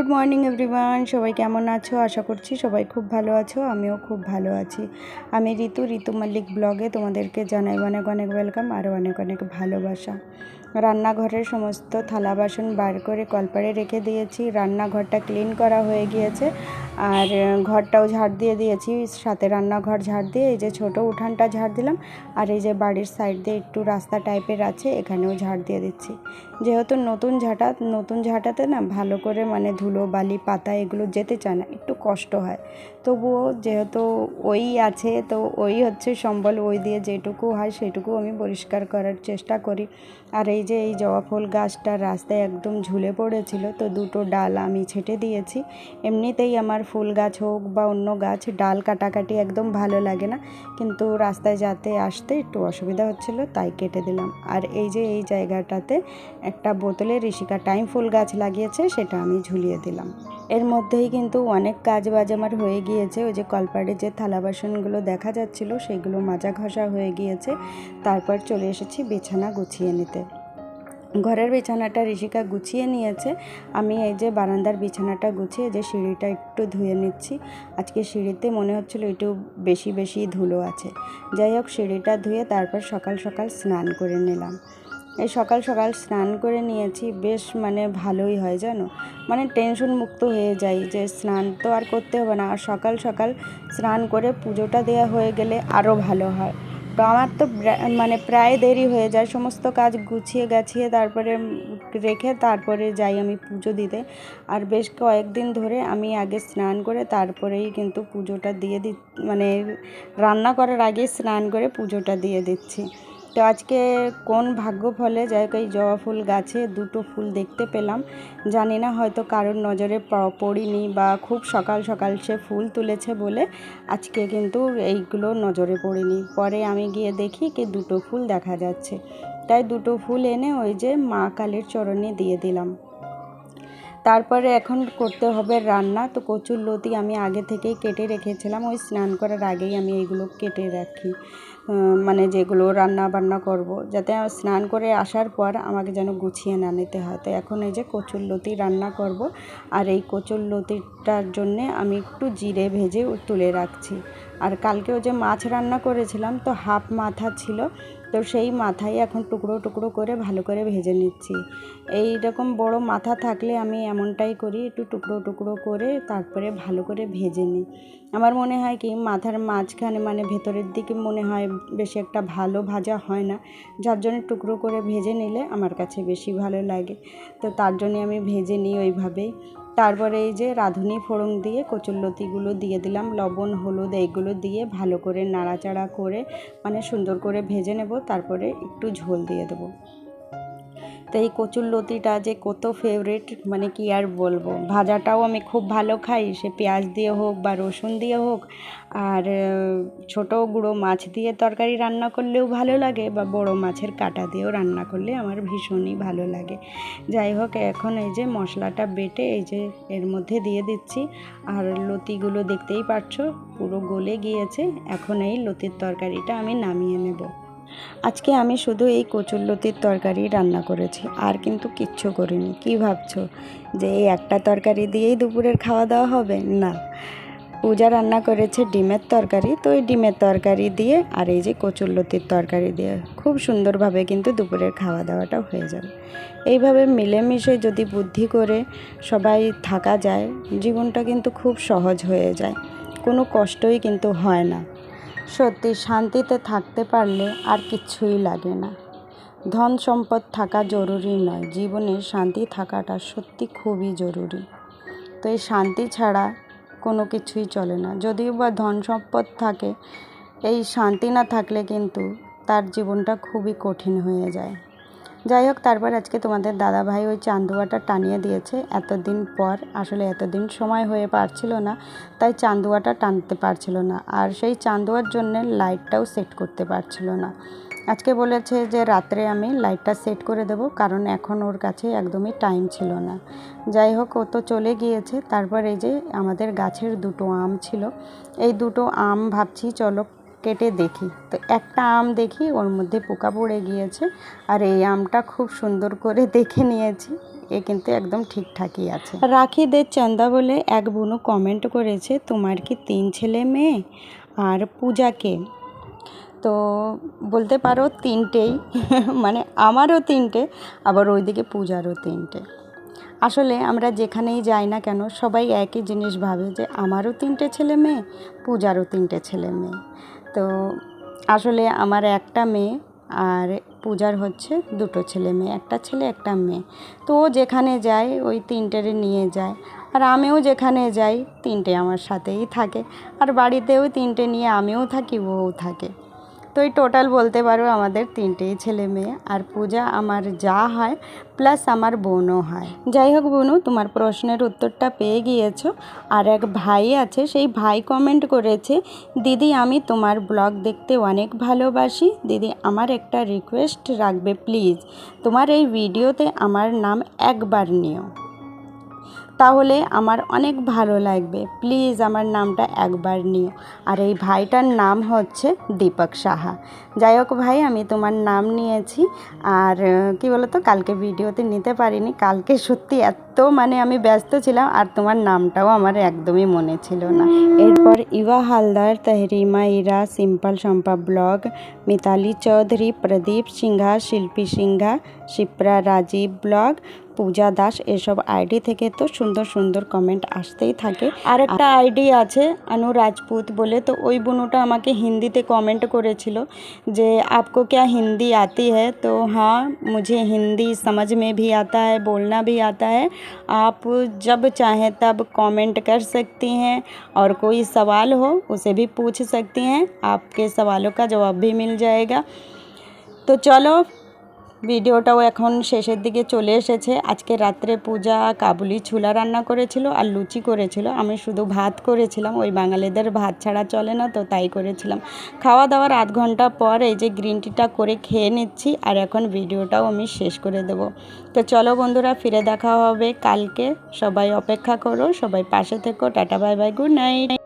Good morning everyone, সবাই কেমন আছো? আশা করছি সবাই খুব ভালো আছো, আমিও খুব ভালো আছি। আমি ঋতু ঋতু মল্লিক ব্লগে তোমাদেরকে জানাই অনেক অনেক ওয়েলকাম আর অনেক অনেক ভালোবাসা। রান্নাঘরের সমস্ত থালা বাসন বার করে কলপারে রেখে দিয়েছি, রান্নাঘরটা ক্লিন করা হয়ে গিয়েছে। আর ঘরটাও ঝাড় দিয়ে দিয়েছি, সাথে রান্নাঘর ঝাড় দিয়ে, এই যে ছোট উঠানটা ঝাড় দিলাম, আর এই যে বাড়ির সাইড দিয়ে একটু রাস্তা টাইপের আছে, এখানেও ঝাড় দিয়ে দিচ্ছি। যেহেতু নতুন ঝাঁটা, নতুন ঝাঁটাতে না ভালো করে মানে ধুলো, বালি, পাতা এগুলো যেতে চায় না, একটু কষ্ট হয়। তবুও যেহেতু ওই আছে, তো ওই হচ্ছে সম্বল, ওই দিয়ে যেটুকু হয় সেটুকু আমি পরিষ্কার করার চেষ্টা করি। আর এই যে এই জবা ফুল গাছটা রাস্তায় একদম ঝুলে পড়েছিল, তো দুটো ডাল আমি ছেটে দিয়েছি। এমনিতেই আমার ফুল গাছ হোক বা অন্য গাছ, ডাল কাটাকাটি একদম ভালো লাগে না। কিন্তু রাস্তায় যাতে আসতে একটু অসুবিধা হচ্ছিল, তাই কেটে দিলাম। আর এই যে এই জায়গাটাতে একটা বোতলে ঋষিকা টাইম ফুল গাছ লাগিয়েছে, সেটা আমি ঝুলিয়ে দিলাম। এর মধ্যেই কিন্তু অনেক কাজ বাজ আমার হয়ে গিয়েছে। ওই যে কলপাড়ে যে থালা বাসনগুলো দেখা যাচ্ছিল, সেগুলো মাজা ঘষা হয়ে গিয়েছে। তারপর চলে এসেছি বিছানা গুছিয়ে নিতে। ঘরের বিছানাটা ঋষিকা গুছিয়ে নিয়েছে। আমি এই যে বারান্দার বিছানাটা গুছিয়ে যে সিঁড়িটা একটু ধুয়ে নিচ্ছি। আজকে সিঁড়িতে মনে হচ্ছিল একটু বেশি বেশি ধুলো আছে। যাই হোক, সিঁড়িটা ধুয়ে তারপর সকাল সকাল স্নান করে নিলাম। এই সকাল সকাল স্নান করে নিয়েছি, বেশ মানে ভালোই হয় জানো। মানে টেনশন মুক্ত হয়ে যাই যে স্নান তো আর করতে হবে না, আর সকাল সকাল স্নান করে পুজোটা দেওয়া হয়ে গেলে আরও ভালো হয়। তো আমার তো মানে প্রায় দেরি হয়ে যায়, সমস্ত কাজ গুছিয়ে গাছিয়ে তারপরে রেখে তারপরে যাই আমি পুজো দিতে। আর বেশ কয়েকদিন ধরে আমি আগে স্নান করে তারপরেই কিন্তু পুজোটা দিয়ে দি মানে রান্না করার আগে স্নান করে পুজোটা দিয়ে দিচ্ছি। তো আজকে কোন ভাগ্য ফলে যাই হোক এই জবা ফুল গাছে দুটো ফুল দেখতে পেলাম। জানি না হয়তো কারোর নজরে পড়িনি বা খুব সকাল সকাল সে ফুল তুলেছে বলে আজকে কিন্তু এইগুলো নজরে পড়িনি। পরে আমি গিয়ে দেখি কি দুটো ফুল দেখা যাচ্ছে। তাই দুটো ফুল এনে ওই যে মা কালীর চরণে দিয়ে দিলাম। তারপরে এখন করতে হবে রান্না। তো কচুর লতি আমি আগে থেকেই কেটে রেখেছিলাম। ওই স্নান করার আগেই আমি এইগুলো কেটে রাখি। মানে যেগুলো রান্না বান্না করব। যাতে স্নান করে আসার পর আমাকে যেন গুছিয়ে না নিতে হয়। তো এখন এই যে কচুর লতি রান্না করব। আর এই কচুর লতিটার জন্যে আমি একটু জিরে ভেজে তুলে রাখছি। আর কালকেও যে মাছ রান্না করেছিলাম, তো হাফ মাথা ছিল। তো সেই মাথায় এখন টুকরো টুকরো করে ভালো করে ভেজে নিচ্ছি। এই রকম বড় মাথা থাকলে আমি এমনটাই করি, একটু টুকরো টুকরো করে তারপরে ভালো করে ভেজে নিই। আমার মনে হয় কি, মাথার মাঝখানে মানে ভেতরের দিকে মনে হয় বেশি একটা ভালো ভাজা হয় না। যার জন্য টুকরো করে ভেজে নিলে আমার কাছে বেশি ভালো লাগে। তো তার জন্যে আমি ভেজে নিই ওইভাবেই। তারপরে এই যে রাঁধুনি ফোড়ন দিয়ে কচুরলতিগুলো দিয়ে দিলাম, লবণ, হলুদ এইগুলো দিয়ে ভালো করে নাড়াচাড়া করে মানে সুন্দর করে ভেজে নেব, তারপরে একটু ঝোল দিয়ে দেবো। তো এই কচুর লতিটা যে কত ফেভারিট মানে কি আর বলব? ভাজাটাও আমি খুব ভালো খাই, সে পেঁয়াজ দিয়ে হোক বা রসুন দিয়ে হোক। আর ছোটো গুঁড়ো মাছ দিয়ে তরকারি রান্না করলেও ভালো লাগে বা বড় মাছের কাটা দিয়েও রান্না করলে আমার ভীষণই ভালো লাগে। যাই হোক, এখন এই যে মশলাটা বেটে এই যে এর মধ্যে দিয়ে দিচ্ছি। আর লতিগুলো দেখতেই পাচ্ছ পুরো গলে গিয়েছে। এখন এই লতির তরকারিটা আমি নামিয়ে নেব। আজকে আমি শুধু এই কচুরলতির তরকারি রান্না করেছি, আর কিন্তু কিচ্ছু করিনি। কি ভাবছ? যে এই একটা তরকারি দিয়েই দুপুরের খাওয়া দাওয়া হবে? না। পূজা রান্না করেছে ডিমের তরকারি, তো এই ডিমের তরকারি দিয়ে আর এই যে কচুরলতির তরকারি দিয়ে খুব সুন্দরভাবে কিন্তু দুপুরের খাওয়া দাওয়াটা হয়ে যাবে। এইভাবে মিলেমিশে যদি বুদ্ধি করে সবাই থাকা যায়, জীবনটা কিন্তু খুব সহজ হয়ে যায়। কোনো কষ্টই কিন্তু হয় না। সত্যি শান্তিতে থাকতে পারলে আর কিচ্ছুই লাগে না। ধন সম্পদ থাকা জরুরি নয়, জীবনে শান্তি থাকাটা সত্যি খুবই জরুরি। তো এই শান্তি ছাড়া কোনো কিছুই চলে না। যদিও বা ধন সম্পদ থাকে, এই শান্তি না থাকলে কিন্তু তার জীবনটা খুবই কঠিন হয়ে যায়। যাই হোক, তারপর আজকে তোমাদের দাদা ভাই ওই চান্দুয়াটা টানিয়ে দিয়েছে। এতদিন পর, আসলে এতদিন সময় হয়ে পারছিল না, তাই চান্দুয়াটা টানতে পারছিল না। আর সেই চান্দুয়ার জন্য লাইটটাও সেট করতে পারছিল না। আজকে বলেছে যে রাত্রে আমি লাইটটা সেট করে দেব, কারণ এখন ওর কাছে একদমই টাইম ছিল না। যাই হোক, ও তো চলে গিয়েছে। তারপর এই যে আমাদের গাছের দুটো আম ছিল, এই দুটো আম ভাবছি চলো কেটে দেখি। তো একটা আম দেখি, ওর মধ্যে পোকা পড়ে গিয়েছে। আর এই আমটা খুব সুন্দর করে দেখে নিয়েছি। এ কিন্তু একদম ঠিকঠাকই আছে। রাখিদের চন্দা বলে এক বুনু কমেন্ট করেছে, তোমার কি তিন ছেলে মেয়ে? আর পূজাকে তো বলতে পারো তিনটেই। মানে আমারও তিনটে, আবার ওইদিকে পূজারও তিনটে। আসলে আমরা যেখানেই যাই না কেন, সবাই একই জিনিস ভাবে যে, আমারও তিনটে ছেলে মেয়ে, পূজারও তিনটে ছেলে মেয়ে। তো আসলে আমার একটা মেয়ে আর পূজার হচ্ছে দুটো ছেলে মেয়ে, একটা ছেলে, একটা মেয়ে। তো ও যেখানে যায় ওই তিনটেরে নিয়ে যায়। আর আমিও যেখানে যাই তিনটে আমার সাথেই থাকে। আর বাড়িতেও তিনটে নিয়ে আমিও থাকি ওও থাকে। তো এই টোটাল বলতে পারো আমাদের তিনটেই ছেলে মেয়ে আর পূজা আমার যা হয় প্লাস আমার বোনও হয়। যাই হোক বোনু, তোমার প্রশ্নের উত্তরটা পেয়ে গিয়েছো। আর এক ভাই আছে, সেই ভাই কমেন্ট করেছে, দিদি, আমি তোমার ব্লগ দেখতে অনেক ভালোবাসি। দিদি, আমার একটা রিকোয়েস্ট রাখবে প্লিজ তোমার এই ভিডিওতে আমার নাম একবার নিও। তাহলে আমার অনেক ভালো লাগবে। প্লিজ আমার নামটা একবার নিও। আর এই ভাইটার নাম হচ্ছে দীপক সাহা। যাই হোক ভাই, আমি তোমার নাম নিয়েছি। আর কি বলতো, কালকে ভিডিওতে নিতে পারিনি। কালকে সত্যি এত মানে আমি ব্যস্ত ছিলাম, আর তোমার নামটাও আমার একদমই মনে ছিল না। এরপর Eva Haldar, Tahrima Ira, simple Shampa blog, Mitali Chowdhury, Pradip Singha, Shilpi Singha, Shipra Rajib blog পূজা দাস এসব আইডি থেকে তো সুন্দর সুন্দর কমেন্ট আসতেই থাকে আর একটা আইডি আছে আনু রাজপুত বলে তো ওই বুনুটা আমাকে হিন্দিতে কমেন্ট করেছিল যে आपको क्या हिंदी आती है तो हाँ मुझे हिंदी समझ में भी आता है बोलना भी आता है आप जब चाहें तब कमेंट कर सकती हैं और कोई सवाल हो उसे भी पूछ सकती हैं आपके सवालों का जवाब भी मिल जाएगा তো চলো ভিডিওটাও এখন শেষের দিকে চলে এসেছে। আজকে রাত্রে পূজা কাবুলি ছোলা রান্না করেছিল আর লুচি করেছিল। আমি শুধু ভাত করেছিলাম, ওই বাঙালিদের ভাত ছাড়া চলে না, তো তাই করেছিলাম। খাওয়া দাওয়ার আধ ঘণ্টা পর এই যে গ্রিন টিটা করে খেয়ে নিচ্ছি আর এখন ভিডিওটাও আমি শেষ করে দেব। তো চলো বন্ধুরা, ফিরে দেখা হবে কালকে। সবাই অপেক্ষা করো, সবাই পাশে থেকো, tata, bye bye good night